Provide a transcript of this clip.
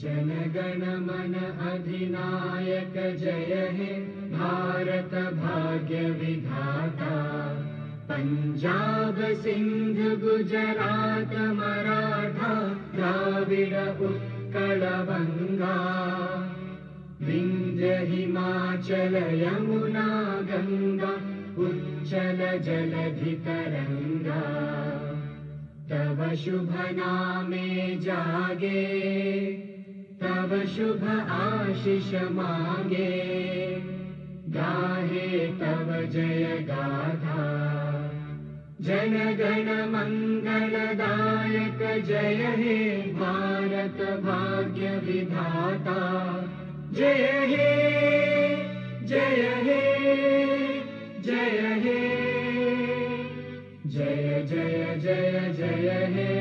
जनगण मन अधिनायक जय हे भारत भाग्य विधाता। पञ्जाब सिन्ध गुजरात मराठा द्राविड उत्कल बङ्गा विन्ध्य हिमाचल यमुना गङ्गा उच्चल जलधितरङ्गा तव शुभ नामे जागे तव शुभ आशिष मागे। गाहे तव जय गाथा। जन गण मङ्गलदायक जय हे भारत भाग्य विधाता। जय हे जय हे जय हे। जय जय जय जय हे।